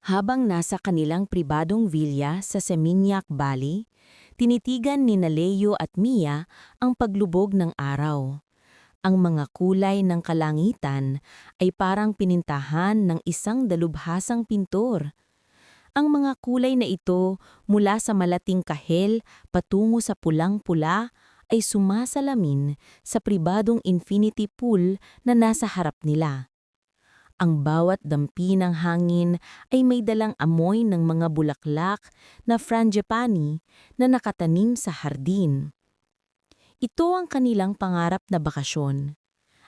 Habang nasa kanilang pribadong villa sa Seminyak Valley, tinitigan ni Leo at Mia ang paglubog ng araw. Ang mga kulay ng kalangitan ay parang pinintahan ng isang dalubhasang pintor. Ang mga kulay na ito mula sa malating kahel patungo sa pulang-pula ay sumasalamin sa pribadong infinity pool na nasa harap nila. Ang bawat dampi ng hangin ay may dalang amoy ng mga bulaklak na frangipani na nakatanim sa hardin. Ito ang kanilang pangarap na bakasyon.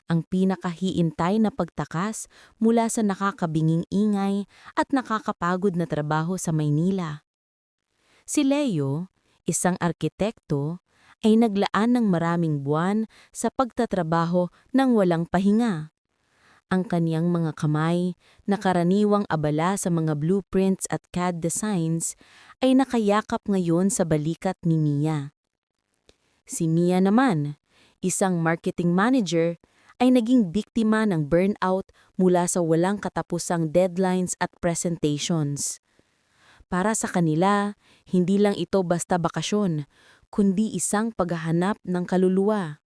Ang pinakahiintay na pagtakas mula sa nakakabinging ingay at nakakapagod na trabaho sa Maynila. Si Leo, isang arkitekto, ay naglaan ng maraming buwan sa pagtatrabaho ng walang pahinga. Ang kaniyang mga kamay, na karaniwang abala sa mga blueprints at CAD designs, ay nakayakap ngayon sa balikat ni Mia. Si Mia naman, isang marketing manager, ay naging biktima ng burnout mula sa walang katapusang deadlines at presentations. Para sa kanila, hindi lang ito basta bakasyon, kundi isang paghahanap ng kaluluwa.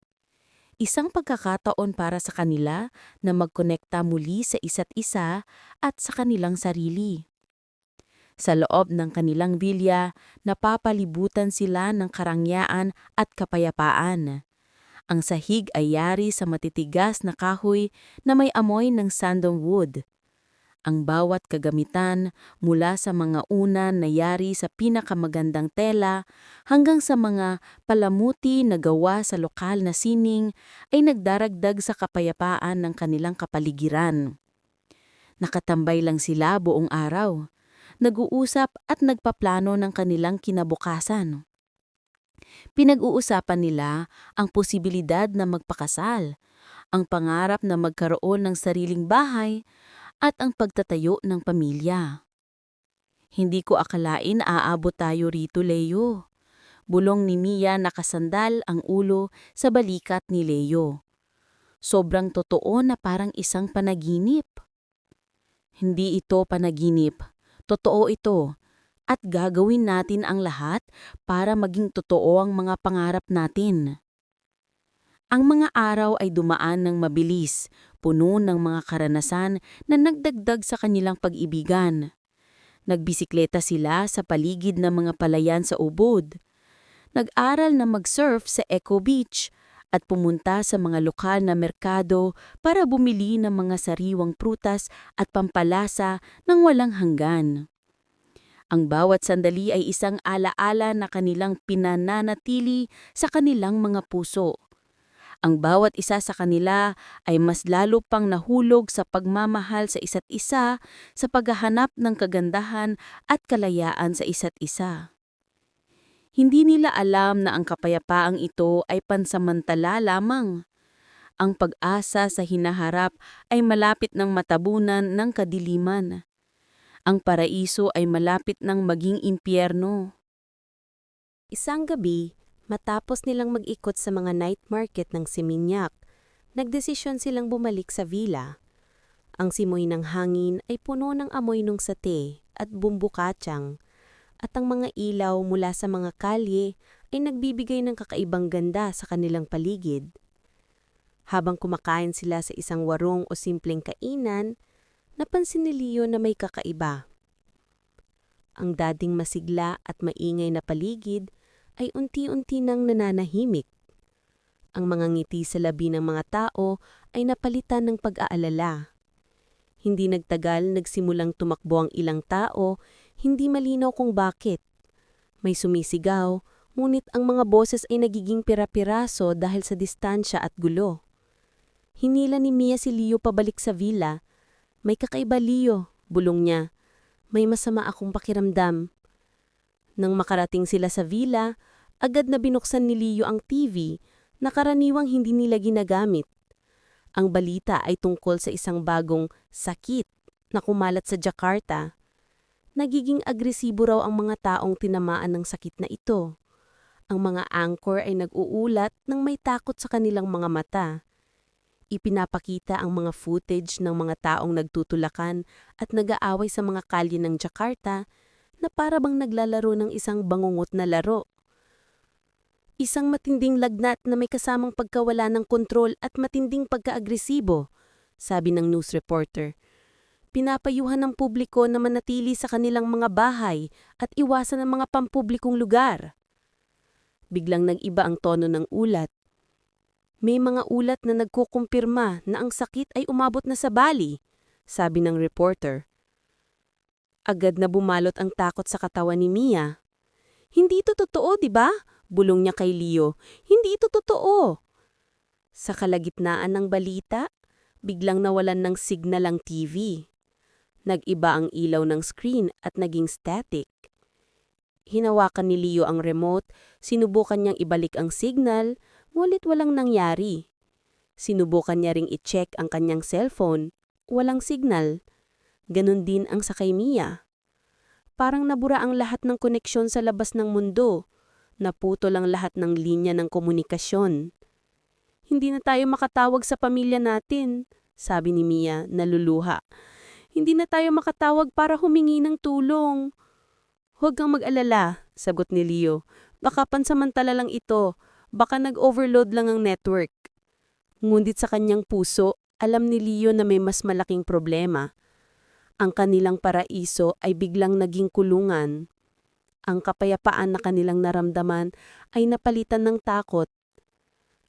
Isang pagkakataon para sa kanila na magkonekta muli sa isa't isa at sa kanilang sarili. Sa loob ng kanilang bilya, napapalibutan sila ng karangyaan at kapayapaan. Ang sahig ay yari sa matitigas na kahoy na may amoy ng sandalwood. Ang bawat kagamitan mula sa mga una na yari sa pinakamagandang tela hanggang sa mga palamuti na gawa sa lokal na sining ay nagdaragdag sa kapayapaan ng kanilang kapaligiran. Nakatambay lang sila buong araw nag-uusap at nagpaplano ng kanilang kinabukasan. Pinag-uusapan nila ang posibilidad na magpakasal, ang pangarap na magkaroon ng sariling bahay, at ang pagtatayo ng pamilya. Hindi ko akalain aabot tayo rito, Leo. Bulong ni Mia nakasandal ang ulo sa balikat ni Leo. Sobrang totoo na parang isang panaginip. Hindi ito panaginip. Totoo ito at gagawin natin ang lahat para maging totoo ang mga pangarap natin. Ang mga araw ay dumaan ng mabilis, puno ng mga karanasan na nagdagdag sa kanilang pag-ibigan. Nagbisikleta sila sa paligid ng mga palayan sa ubod. Nag-aral na mag-surf sa Eco Beach at pumunta sa mga lokal na merkado para bumili ng mga sariwang prutas at pampalasa ng walang hanggan. Ang bawat sandali ay isang alaala na kanilang pinananatili sa kanilang mga puso. Ang bawat isa sa kanila ay mas lalo pang nahulog sa pagmamahal sa isa't isa sa paghahanap ng kagandahan at kalayaan sa isa't isa. Hindi nila alam na ang kapayapaang ito ay pansamantala lamang. Ang pag-asa sa hinaharap ay malapit ng matabunan ng kadiliman. Ang paraiso ay malapit ng maging impyerno. Isang gabi, matapos nilang mag-ikot sa mga night market ng Seminyak, nagdesisyon silang bumalik sa villa. Ang simoy ng hangin ay puno ng amoy ng sate at bumbukatsang at ang mga ilaw mula sa mga kalye ay nagbibigay ng kakaibang ganda sa kanilang paligid. Habang kumakain sila sa isang warong o simpleng kainan, napansin ni Leo na may kakaiba. Ang dating masigla at maingay na paligid ay unti-unti nang nananahimik. Ang mga ngiti sa labi ng mga tao ay napalitan ng pag-aalala. Hindi nagtagal nagsimulang tumakbo ang ilang tao hindi malinaw kung bakit. May sumisigaw, ngunit ang mga boses ay nagiging pira-piraso dahil sa distansya at gulo. Hinila ni Mia si Leo pabalik sa villa. May kakaiba Leo, bulong niya. May masama akong pakiramdam. Nang makarating sila sa villa, agad na binuksan ni Leo ang TV na karaniwang hindi nila ginagamit. Ang balita ay tungkol sa isang bagong sakit na kumalat sa Jakarta nagiging agresibo raw ang mga taong tinamaan ng sakit na ito. Ang mga anchor ay nag-uulat ng may takot sa kanilang mga mata. ipinapakita ang mga footage ng mga taong nagtutulakan at nag-aaway sa mga kalye ng Jakarta na para bang naglalaro ng isang bangungot na laro. Isang matinding lagnat na may kasamang pagkawala ng kontrol at matinding pagkaagresibo, sabi ng news reporter. Pinapayuhan ng publiko na manatili sa kanilang mga bahay at iwasan ang mga pampublikong lugar. Biglang nag-iba ang tono ng ulat. May mga ulat na nagkukumpirma na ang sakit ay umabot na sa Bali, sabi ng reporter. Agad na bumalot ang takot sa katawan ni Mia. Hindi ito totoo, di ba? Bulong niya kay Leo. Hindi ito totoo. Sa kalagitnaan ng balita, biglang nawalan ng signal ang TV. Nag-iba ang ilaw ng screen at naging static. Hinawakan ni Leo ang remote, sinubukan niyang ibalik ang signal, ngunit walang nangyari. Sinubukan niya ring i-check ang kanyang cellphone, walang signal. Ganon din ang sa kay Mia. Parang nabura ang lahat ng koneksyon sa labas ng mundo. Naputol ang lahat ng linya ng komunikasyon. Hindi na tayo makatawag sa pamilya natin, sabi ni Mia, naluluha. Hindi na tayo makatawag para humingi ng tulong. Huwag kang mag-alala, sagot ni Leo. Baka pansamantala lang ito. Baka nag-overload lang ang network. Ngunit sa kanyang puso, alam ni Leo na may mas malaking problema. Ang kanilang paraiso ay biglang naging kulungan. Ang kapayapaan na kanilang naramdaman ay napalitan ng takot.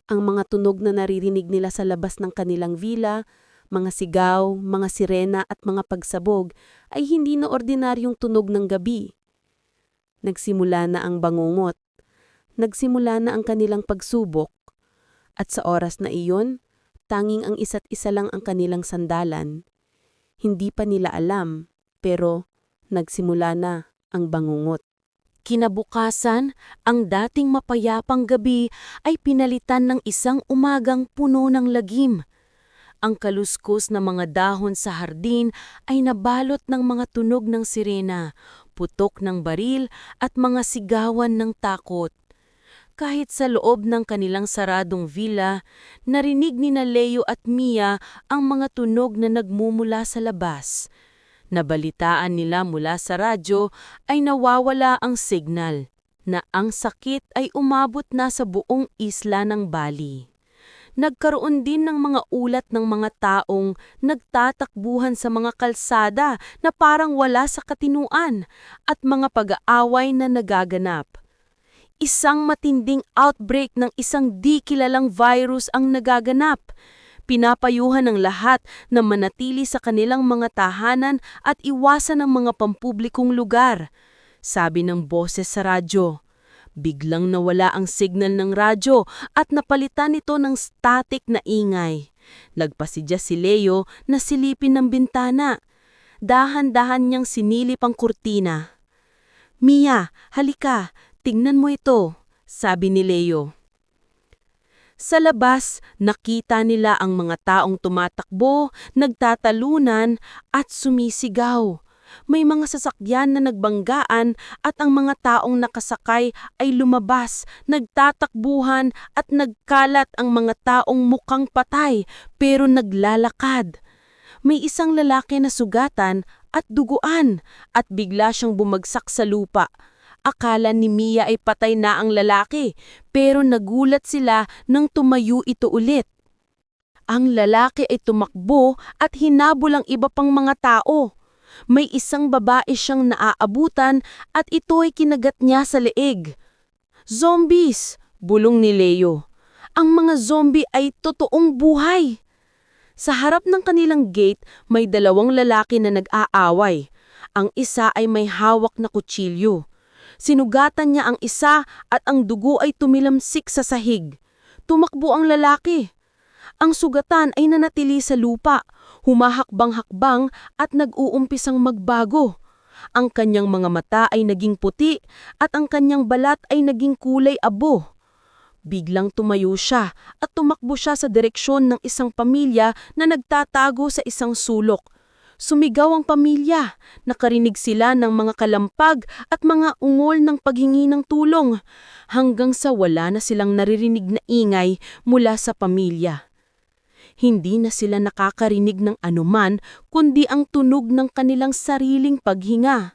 Ang mga tunog na naririnig nila sa labas ng kanilang villa, mga sigaw, mga sirena at mga pagsabog ay hindi na ordinaryong tunog ng gabi. Nagsimula na ang bangungot. Nagsimula na ang kanilang pagsubok. At sa oras na iyon, tanging ang isa't isa lang ang kanilang sandalan. Hindi pa nila alam, pero nagsimula na ang bangungot. Kinabukasan, ang dating mapayapang gabi ay pinalitan ng isang umagang puno ng lagim. Ang kaluskos na mga dahon sa hardin ay nabalot ng mga tunog ng sirena, putok ng baril at mga sigawan ng takot. Kahit sa loob ng kanilang saradong villa, narinig ni Leo at Mia ang mga tunog na nagmumula sa labas. Nabalitaan nila mula sa radyo ay nawawala ang signal na ang sakit ay umabot na sa buong isla ng Bali nagkaroon din ng mga ulat ng mga taong nagtatakbuhan sa mga kalsada na parang wala sa katinuan at mga pag-aaway na nagaganap. Isang matinding outbreak ng isang di kilalang virus ang nagaganap. Pinapayuhan ng lahat na manatili sa kanilang mga tahanan at iwasan ang mga pampublikong lugar. Sabi ng boses sa radyo. Biglang nawala ang signal ng radyo at napalitan ito ng static na ingay. Nagpasidya si Leo na silipin ng bintana. Dahan-dahan niyang sinilip ang kurtina. Mia, halika, tingnan mo ito, sabi ni Leo. Sa labas, nakita nila ang mga taong tumatakbo, nagtatalunan at sumisigaw. May mga sasakyan na nagbanggaan at ang mga taong nakasakay ay lumabas, nagtatakbuhan at nagkalat ang mga taong mukhang patay pero naglalakad. May isang lalaki na sugatan at duguan at bigla siyang bumagsak sa lupa. Akala ni Mia ay patay na ang lalaki, pero nagulat sila nang tumayo ito ulit. Ang lalaki ay tumakbo at hinabol ang iba pang mga tao. May isang babae siyang naaabutan at ito ay kinagat niya sa leeg. Zombies! Bulong ni Leo. Ang mga zombie ay totoong buhay. Sa harap ng kanilang gate, may dalawang lalaki na nag-aaway. Ang isa ay may hawak na kutsilyo. Sinugatan niya ang isa at ang dugo ay tumilamsik sa sahig. Tumakbo ang lalaki. Ang sugatan ay nanatili sa lupa, humahakbang-hakbang at nag-uumpisang magbago. Ang kanyang mga mata ay naging puti at ang kanyang balat ay naging kulay abo. Biglang tumayo siya at tumakbo siya sa direksyon ng isang pamilya na nagtatago sa isang sulok. Sumigaw ang pamilya, nakarinig sila ng mga kalampag at mga ungol ng paghingi ng tulong, hanggang sa wala na silang naririnig na ingay mula sa pamilya. Hindi na sila nakakarinig ng anuman kundi ang tunog ng kanilang sariling paghinga.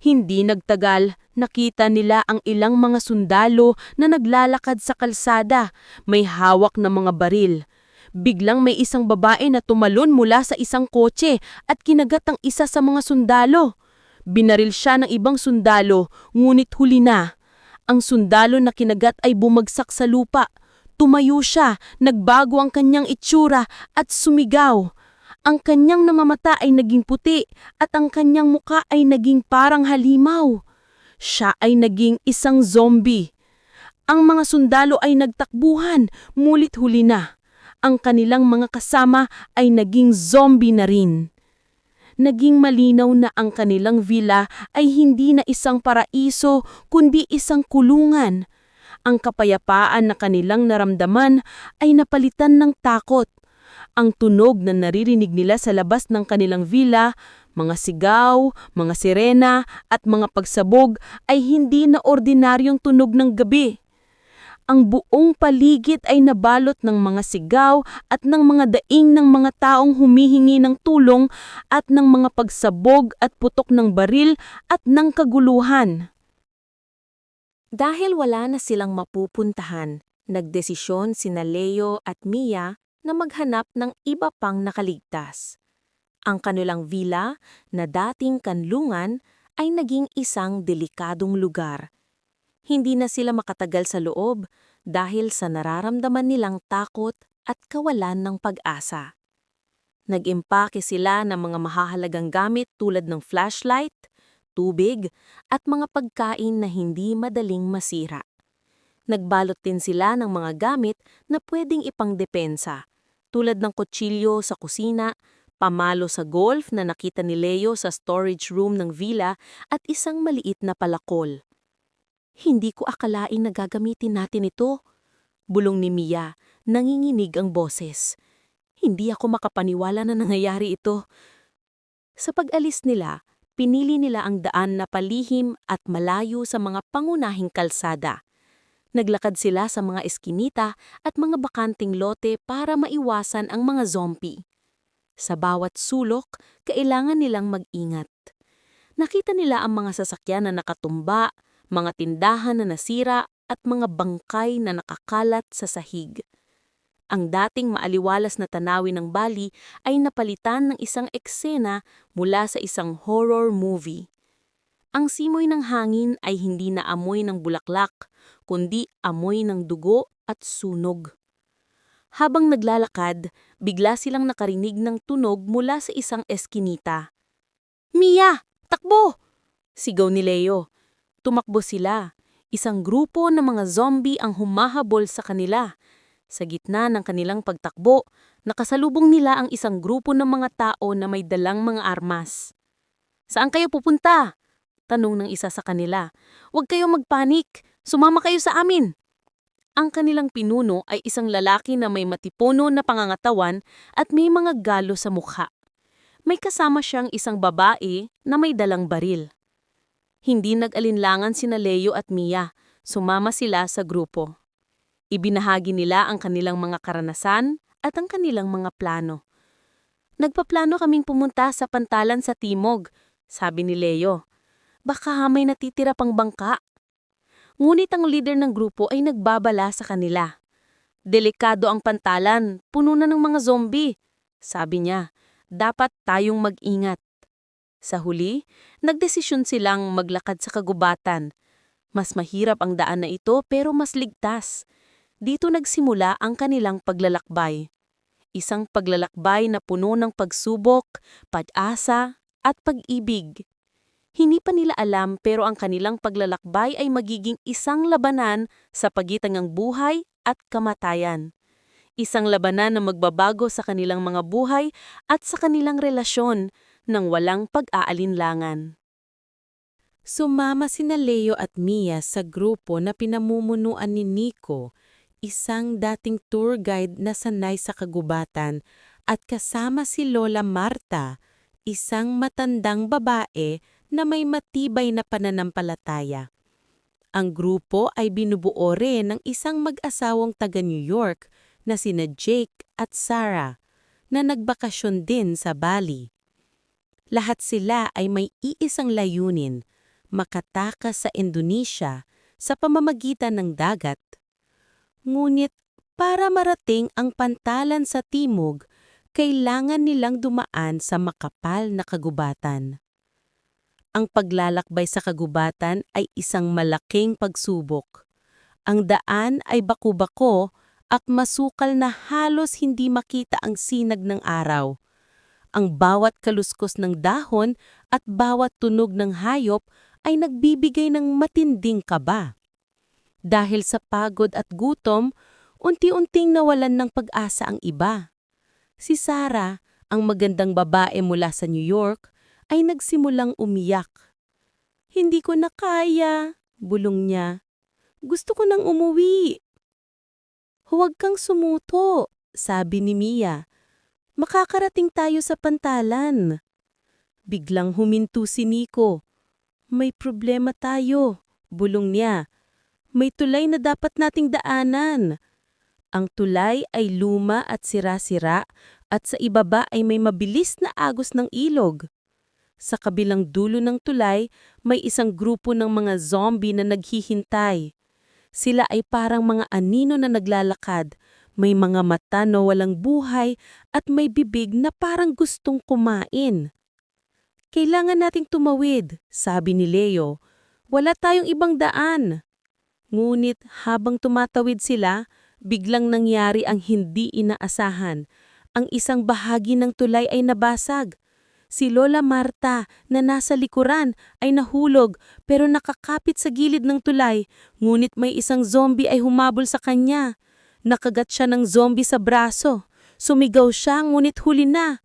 Hindi nagtagal, nakita nila ang ilang mga sundalo na naglalakad sa kalsada, may hawak na mga baril. Biglang may isang babae na tumalon mula sa isang kotse at kinagat ang isa sa mga sundalo. Binaril siya ng ibang sundalo, ngunit huli na. Ang sundalo na kinagat ay bumagsak sa lupa. Tumayo siya, nagbago ang kanyang itsura at sumigaw. Ang kanyang namamata ay naging puti at ang kanyang muka ay naging parang halimaw. Siya ay naging isang zombie. Ang mga sundalo ay nagtakbuhan, mulit huli na. Ang kanilang mga kasama ay naging zombie na rin. Naging malinaw na ang kanilang villa ay hindi na isang paraiso kundi isang kulungan. Ang kapayapaan na kanilang naramdaman ay napalitan ng takot. Ang tunog na naririnig nila sa labas ng kanilang villa, mga sigaw, mga sirena at mga pagsabog ay hindi na ordinaryong tunog ng gabi. Ang buong paligid ay nabalot ng mga sigaw at ng mga daing ng mga taong humihingi ng tulong at ng mga pagsabog at putok ng baril at ng kaguluhan. Dahil wala na silang mapupuntahan, nagdesisyon sina Leo at Mia na maghanap ng iba pang nakaligtas. Ang kanilang villa na dating kanlungan ay naging isang delikadong lugar. Hindi na sila makatagal sa loob dahil sa nararamdaman nilang takot at kawalan ng pag-asa. Nag-impake sila ng mga mahahalagang gamit tulad ng flashlight, tubig, at mga pagkain na hindi madaling masira. Nagbalot din sila ng mga gamit na pwedeng ipangdepensa, tulad ng kutsilyo sa kusina, pamalo sa golf na nakita ni Leo sa storage room ng villa at isang maliit na palakol. Hindi ko akalain na gagamitin natin ito. Bulong ni Mia, nanginginig ang boses. Hindi ako makapaniwala na nangyayari ito. Sa pag-alis nila, pinili nila ang daan na palihim at malayo sa mga pangunahing kalsada. Naglakad sila sa mga eskinita at mga bakanting lote para maiwasan ang mga zombie. Sa bawat sulok, kailangan nilang mag-ingat. Nakita nila ang mga sasakyan na nakatumba, mga tindahan na nasira at mga bangkay na nakakalat sa sahig. Ang dating maaliwalas na tanawin ng Bali ay napalitan ng isang eksena mula sa isang horror movie. Ang simoy ng hangin ay hindi na amoy ng bulaklak, kundi amoy ng dugo at sunog. Habang naglalakad, bigla silang nakarinig ng tunog mula sa isang eskinita. Mia! Takbo! Sigaw ni Leo. Tumakbo sila. Isang grupo ng mga zombie ang humahabol sa kanila. Sa gitna ng kanilang pagtakbo, nakasalubong nila ang isang grupo ng mga tao na may dalang mga armas. Saan kayo pupunta? Tanong ng isa sa kanila. Huwag kayong magpanik. Sumama kayo sa amin. Ang kanilang pinuno ay isang lalaki na may matipuno na pangangatawan at may mga galo sa mukha. May kasama siyang isang babae na may dalang baril. Hindi nag-alinlangan sina Leo at Mia, sumama sila sa grupo. Ibinahagi nila ang kanilang mga karanasan at ang kanilang mga plano. Nagpaplano kaming pumunta sa pantalan sa Timog, sabi ni Leo. Baka may natitira pang bangka. Ngunit ang leader ng grupo ay nagbabala sa kanila. Delikado ang pantalan, puno na ng mga zombie. Sabi niya, dapat tayong mag-ingat. Sa huli, nagdesisyon silang maglakad sa kagubatan. Mas mahirap ang daan na ito pero mas ligtas. Dito nagsimula ang kanilang paglalakbay. Isang paglalakbay na puno ng pagsubok, pag-asa, at pag-ibig. Hindi pa nila alam pero ang kanilang paglalakbay ay magiging isang labanan sa pagitan ng buhay at kamatayan. Isang labanan na magbabago sa kanilang mga buhay at sa kanilang relasyon ng walang pag-aalinlangan. Sumama sina Leo at Mia sa grupo na pinamumunuan ni Nico, isang dating tour guide na sanay sa kagubatan, at kasama si Lola Marta, isang matandang babae na may matibay na pananampalataya. Ang grupo ay binubuo rin ng isang mag-asawang taga New York na sina Jake at Sarah na nagbakasyon din sa Bali. Lahat sila ay may iisang layunin, makatakas sa Indonesia sa pamamagitan ng dagat. Ngunit para marating ang pantalan sa timog, kailangan nilang dumaan sa makapal na kagubatan. Ang paglalakbay sa kagubatan ay isang malaking pagsubok. Ang daan ay baku-bako at masukal na halos hindi makita ang sinag ng araw. Ang bawat kaluskos ng dahon at bawat tunog ng hayop ay nagbibigay ng matinding kaba. Dahil sa pagod at gutom, unti-unting nawalan ng pag-asa ang iba. Si Sarah, ang magandang babae mula sa New York, ay nagsimulang umiyak. Hindi ko na kaya, bulong niya. Gusto ko nang umuwi. Huwag kang sumuto, sabi ni Mia. Makakarating tayo sa pantalan. Biglang huminto si Nico. May problema tayo, bulong niya. May tulay na dapat nating daanan. Ang tulay ay luma at sira-sira at sa ibaba ay may mabilis na agos ng ilog. Sa kabilang dulo ng tulay, may isang grupo ng mga zombie na naghihintay. Sila ay parang mga anino na naglalakad, may mga mata na walang buhay at may bibig na parang gustong kumain. Kailangan nating tumawid, sabi ni Leo. Wala tayong ibang daan. Ngunit habang tumatawid sila, biglang nangyari ang hindi inaasahan. Ang isang bahagi ng tulay ay nabasag. Si Lola Marta na nasa likuran ay nahulog pero nakakapit sa gilid ng tulay, ngunit may isang zombie ay humabol sa kanya. Nakagat siya ng zombie sa braso. Sumigaw siya ngunit huli na.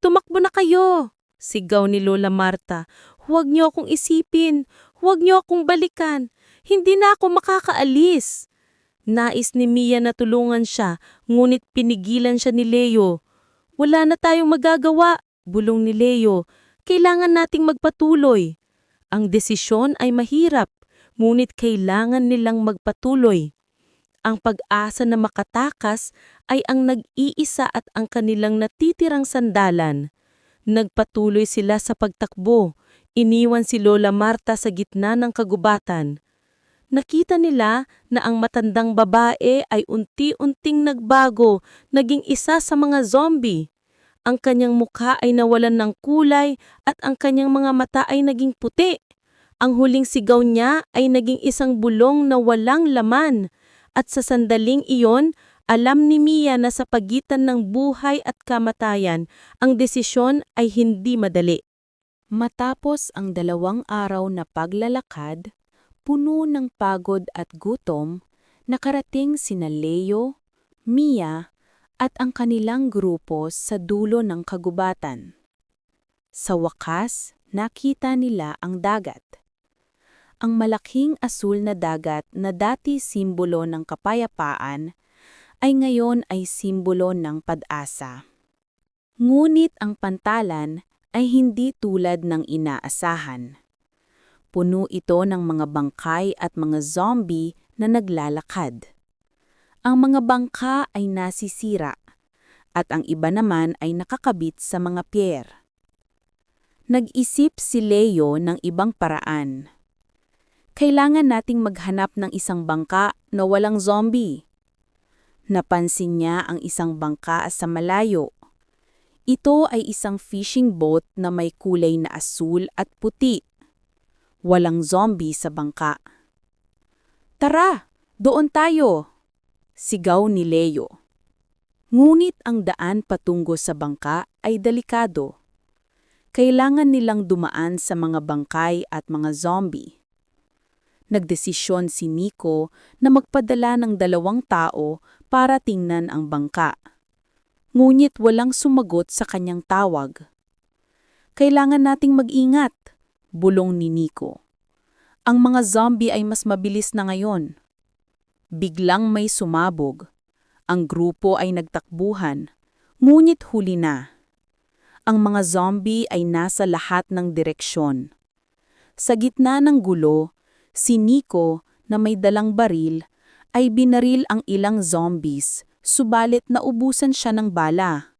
Tumakbo na kayo! Sigaw ni Lola Marta. Huwag niyo akong isipin. Huwag niyo akong balikan. Hindi na ako makakaalis. Nais ni Mia na tulungan siya, ngunit pinigilan siya ni Leo. Wala na tayong magagawa, bulong ni Leo. Kailangan nating magpatuloy. Ang desisyon ay mahirap, ngunit kailangan nilang magpatuloy. Ang pag-asa na makatakas ay ang nag-iisa at ang kanilang natitirang sandalan. Nagpatuloy sila sa pagtakbo. Iniwan si Lola Marta sa gitna ng kagubatan. Nakita nila na ang matandang babae ay unti-unting nagbago, naging isa sa mga zombie. Ang kanyang mukha ay nawalan ng kulay at ang kanyang mga mata ay naging puti. Ang huling sigaw niya ay naging isang bulong na walang laman. At sa sandaling iyon, alam ni Mia na sa pagitan ng buhay at kamatayan, ang desisyon ay hindi madali. Matapos ang dalawang araw na paglalakad, puno ng pagod at gutom, nakarating sina Leo, Mia, at ang kanilang grupo sa dulo ng kagubatan. Sa wakas, nakita nila ang dagat. Ang malaking asul na dagat na dati simbolo ng kapayapaan ay ngayon ay simbolo ng pag-asa. Ngunit ang pantalan ay hindi tulad ng inaasahan. Puno ito ng mga bangkay at mga zombie na naglalakad. Ang mga bangka ay nasisira at ang iba naman ay nakakabit sa mga pier. Nag-isip si Leo ng ibang paraan. Kailangan nating maghanap ng isang bangka na walang zombie. Napansin niya ang isang bangka sa malayo. Ito ay isang fishing boat na may kulay na asul at puti Walang zombie sa bangka. Tara, doon tayo! Sigaw ni Leo. Ngunit ang daan patungo sa bangka ay delikado. Kailangan nilang dumaan sa mga bangkay at mga zombie. Nagdesisyon si Nico na magpadala ng dalawang tao para tingnan ang bangka. Ngunit walang sumagot sa kanyang tawag. Kailangan nating mag-ingat bulong ni Nico. Ang mga zombie ay mas mabilis na ngayon. Biglang may sumabog. Ang grupo ay nagtakbuhan, ngunit huli na. Ang mga zombie ay nasa lahat ng direksyon. Sa gitna ng gulo, si Nico na may dalang baril ay binaril ang ilang zombies, subalit naubusan siya ng bala.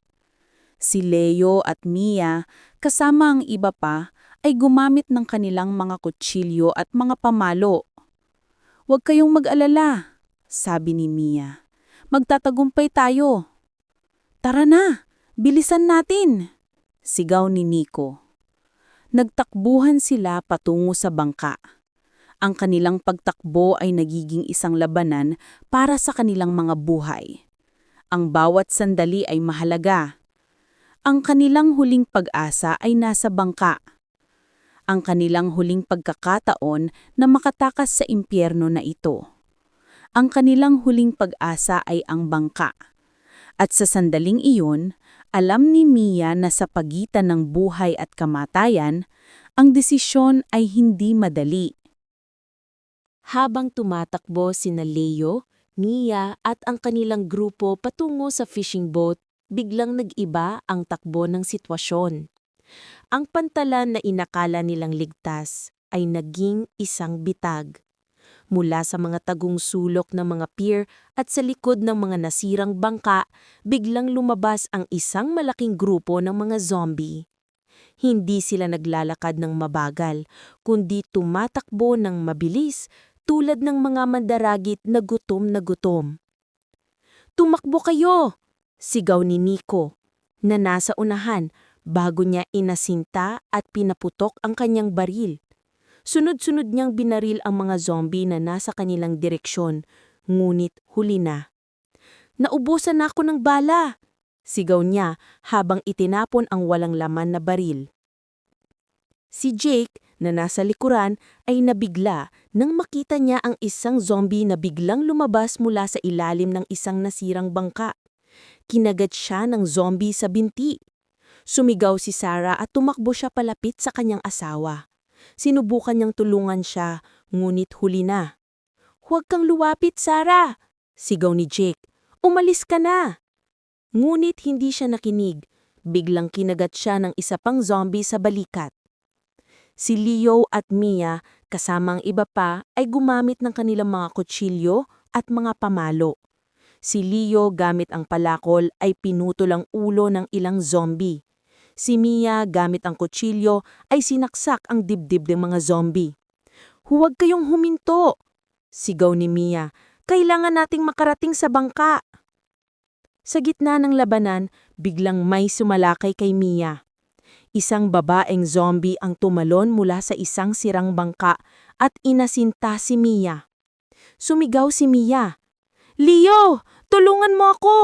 Si Leo at Mia, kasama ang iba pa, ay gumamit ng kanilang mga kutsilyo at mga pamalo. Huwag kayong mag-alala, sabi ni Mia. Magtatagumpay tayo. Tara na, bilisan natin, sigaw ni Nico. Nagtakbuhan sila patungo sa bangka. Ang kanilang pagtakbo ay nagiging isang labanan para sa kanilang mga buhay. Ang bawat sandali ay mahalaga. Ang kanilang huling pag-asa ay nasa bangka. Ang kanilang huling pagkakataon na makatakas sa impyerno na ito. Ang kanilang huling pag-asa ay ang bangka. At sa sandaling iyon, alam ni Mia na sa pagitan ng buhay at kamatayan, ang desisyon ay hindi madali. Habang tumatakbo sina Leo, Mia at ang kanilang grupo patungo sa fishing boat, biglang nag-iba ang takbo ng sitwasyon. Ang pantalan na inakala nilang ligtas ay naging isang bitag. Mula sa mga tagong sulok ng mga pier at sa likod ng mga nasirang bangka, biglang lumabas ang isang malaking grupo ng mga zombie. Hindi sila naglalakad ng mabagal, kundi tumatakbo ng mabilis tulad ng mga mandaragit na gutom na gutom. Tumakbo kayo! Sigaw ni Nico, na nasa unahan bago niya inasinta at pinaputok ang kanyang baril. Sunod-sunod niyang binaril ang mga zombie na nasa kanilang direksyon, ngunit huli na. Naubusan na ako ng bala! Sigaw niya habang itinapon ang walang laman na baril. Si Jake, na nasa likuran, ay nabigla nang makita niya ang isang zombie na biglang lumabas mula sa ilalim ng isang nasirang bangka. Kinagat siya ng zombie sa binti. Sumigaw si Sarah at tumakbo siya palapit sa kanyang asawa. Sinubukan niyang tulungan siya, ngunit huli na. Huwag kang luwapit, Sarah! Sigaw ni Jake. Umalis ka na! Ngunit hindi siya nakinig. Biglang kinagat siya ng isa pang zombie sa balikat. Si Leo at Mia, kasama ang iba pa, ay gumamit ng kanilang mga kutsilyo at mga pamalo. Si Leo gamit ang palakol ay pinutol ang ulo ng ilang zombie. Si Mia gamit ang kutsilyo ay sinaksak ang dibdib ng mga zombie. Huwag kayong huminto! Sigaw ni Mia. Kailangan nating makarating sa bangka. Sa gitna ng labanan, biglang may sumalakay kay Mia. Isang babaeng zombie ang tumalon mula sa isang sirang bangka at inasinta si Mia. Sumigaw si Mia. Leo! Tulungan mo ako!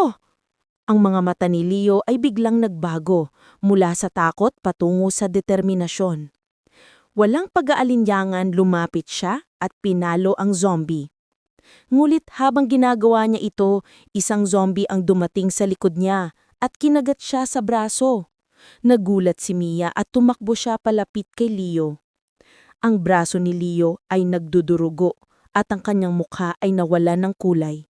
Ang mga mata ni Leo ay biglang nagbago mula sa takot patungo sa determinasyon. Walang pag-aalinyangan lumapit siya at pinalo ang zombie. Ngulit habang ginagawa niya ito, isang zombie ang dumating sa likod niya at kinagat siya sa braso. Nagulat si Mia at tumakbo siya palapit kay Leo. Ang braso ni Leo ay nagdudurugo at ang kanyang mukha ay nawala ng kulay.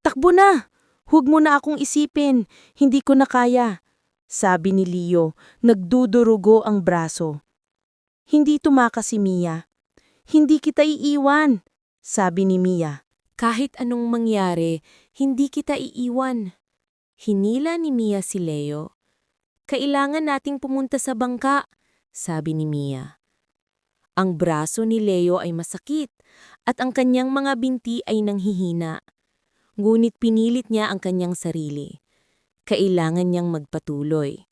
Takbo na! Huwag mo na akong isipin, hindi ko na kaya. Sabi ni Leo, nagdudurugo ang braso. Hindi tumakas si Mia. Hindi kita iiwan, sabi ni Mia. Kahit anong mangyari, hindi kita iiwan. Hinila ni Mia si Leo. Kailangan nating pumunta sa bangka, sabi ni Mia. Ang braso ni Leo ay masakit at ang kanyang mga binti ay nanghihina. Ngunit pinilit niya ang kanyang sarili. Kailangan niyang magpatuloy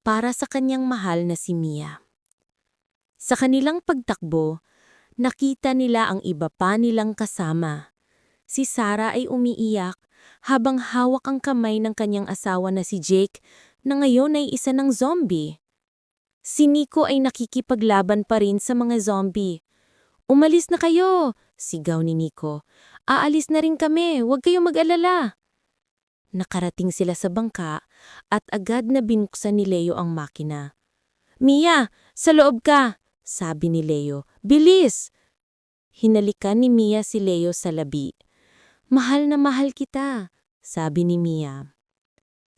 para sa kanyang mahal na si Mia. Sa kanilang pagtakbo, nakita nila ang iba pa nilang kasama. Si Sarah ay umiiyak habang hawak ang kamay ng kanyang asawa na si Jake na ngayon ay isa ng zombie. Si Nico ay nakikipaglaban pa rin sa mga zombie. Umalis na kayo! Sigaw ni Nico. Aalis na rin kami, huwag kayong mag-alala. Nakarating sila sa bangka at agad na binuksan ni Leo ang makina. Mia, sa loob ka! Sabi ni Leo. Bilis! Hinalikan ni Mia si Leo sa labi. Mahal na mahal kita, sabi ni Mia.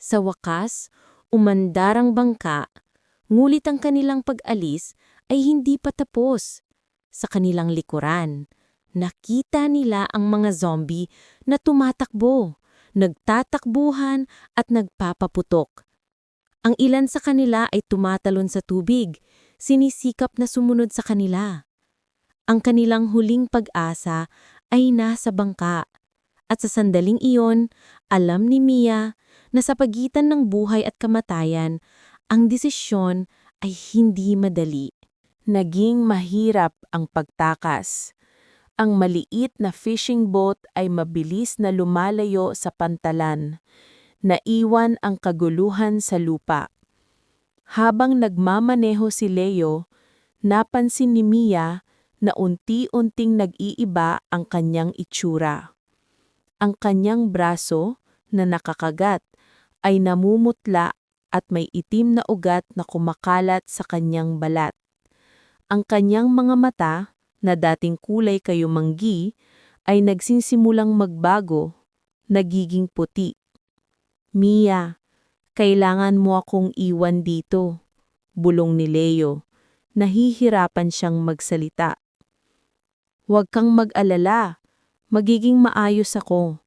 Sa wakas, umandar ang bangka, ngulit ang kanilang pag-alis ay hindi pa tapos. Sa kanilang likuran, nakita nila ang mga zombie na tumatakbo. nagtatakbuhan at nagpapaputok. Ang ilan sa kanila ay tumatalon sa tubig, sinisikap na sumunod sa kanila. Ang kanilang huling pag-asa ay nasa bangka. At sa sandaling iyon, alam ni Mia na sa pagitan ng buhay at kamatayan, ang desisyon ay hindi madali. Naging mahirap ang pagtakas. Ang maliit na fishing boat ay mabilis na lumalayo sa pantalan. Naiwan ang kaguluhan sa lupa. Habang nagmamaneho si Leo, napansin ni Mia na unti-unting nag-iiba ang kanyang itsura. Ang kanyang braso na nakakagat ay namumutla at may itim na ugat na kumakalat sa kanyang balat. Ang kanyang mga mata, na dating kulay kayumanggi, ay nagsinsimulang magbago, nagiging puti. Mia, kailangan mo akong iwan dito, bulong ni Leo. Nahihirapan siyang magsalita. Huwag kang mag-alala, magiging maayos ako.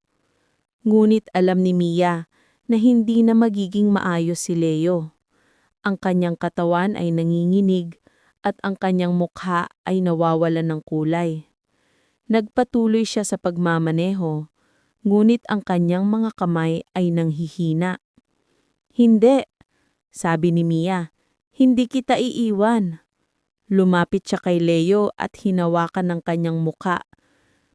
Ngunit alam ni Mia na hindi na magiging maayos si Leo. Ang kanyang katawan ay nanginginig at ang kanyang mukha ay nawawalan ng kulay. Nagpatuloy siya sa pagmamaneho, ngunit ang kanyang mga kamay ay nanghihina. Hindi, sabi ni Mia, hindi kita iiwan. Lumapit siya kay Leo at hinawakan ng kanyang muka.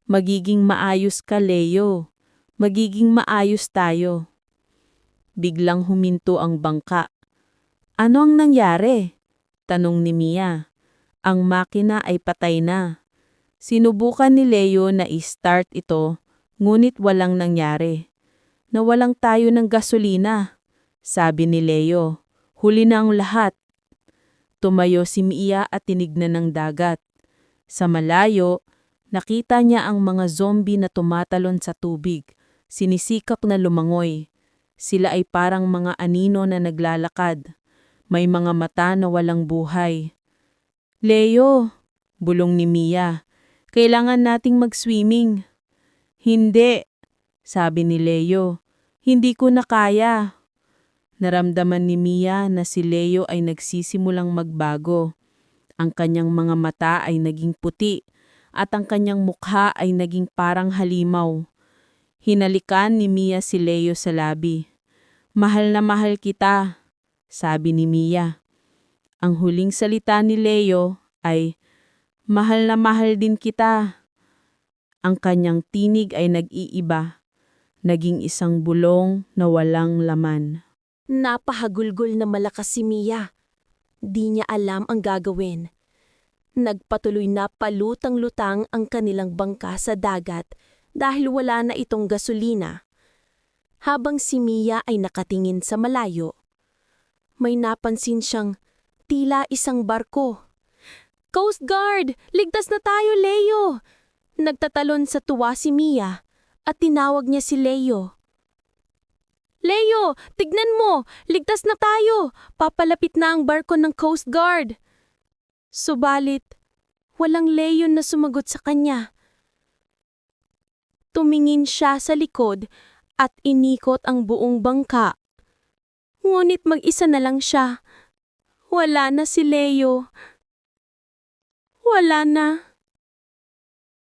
Magiging maayos ka, Leo. Magiging maayos tayo. Biglang huminto ang bangka. Ano ang nangyari? Tanong ni Mia. Ang makina ay patay na. Sinubukan ni Leo na i-start ito, ngunit walang nangyari. Nawalang tayo ng gasolina, sabi ni Leo. Huli na ang lahat. Tumayo si Mia at tinignan ng dagat. Sa malayo, nakita niya ang mga zombie na tumatalon sa tubig, sinisikap na lumangoy. Sila ay parang mga anino na naglalakad. May mga mata na walang buhay. Leo, bulong ni Mia, kailangan nating mag-swimming. Hindi, sabi ni Leo, hindi ko na kaya. Naramdaman ni Mia na si Leo ay nagsisimulang magbago. Ang kanyang mga mata ay naging puti at ang kanyang mukha ay naging parang halimaw. Hinalikan ni Mia si Leo sa labi. Mahal na mahal kita, sabi ni Mia. Ang huling salita ni Leo ay, Mahal na mahal din kita. Ang kanyang tinig ay nag-iiba, naging isang bulong na walang laman. Napahagulgol na malakas si Mia. Di niya alam ang gagawin. Nagpatuloy na palutang-lutang ang kanilang bangka sa dagat dahil wala na itong gasolina. Habang si Mia ay nakatingin sa malayo, may napansin siyang tila isang barko. Coast Guard! Ligtas na tayo, Leo! Nagtatalon sa tuwa si Mia at tinawag niya si Leo. Leo, tignan mo! Ligtas na tayo! Papalapit na ang barko ng Coast Guard! Subalit, walang Leo na sumagot sa kanya. Tumingin siya sa likod at inikot ang buong bangka. Ngunit mag-isa na lang siya. Wala na si Leo. Wala na.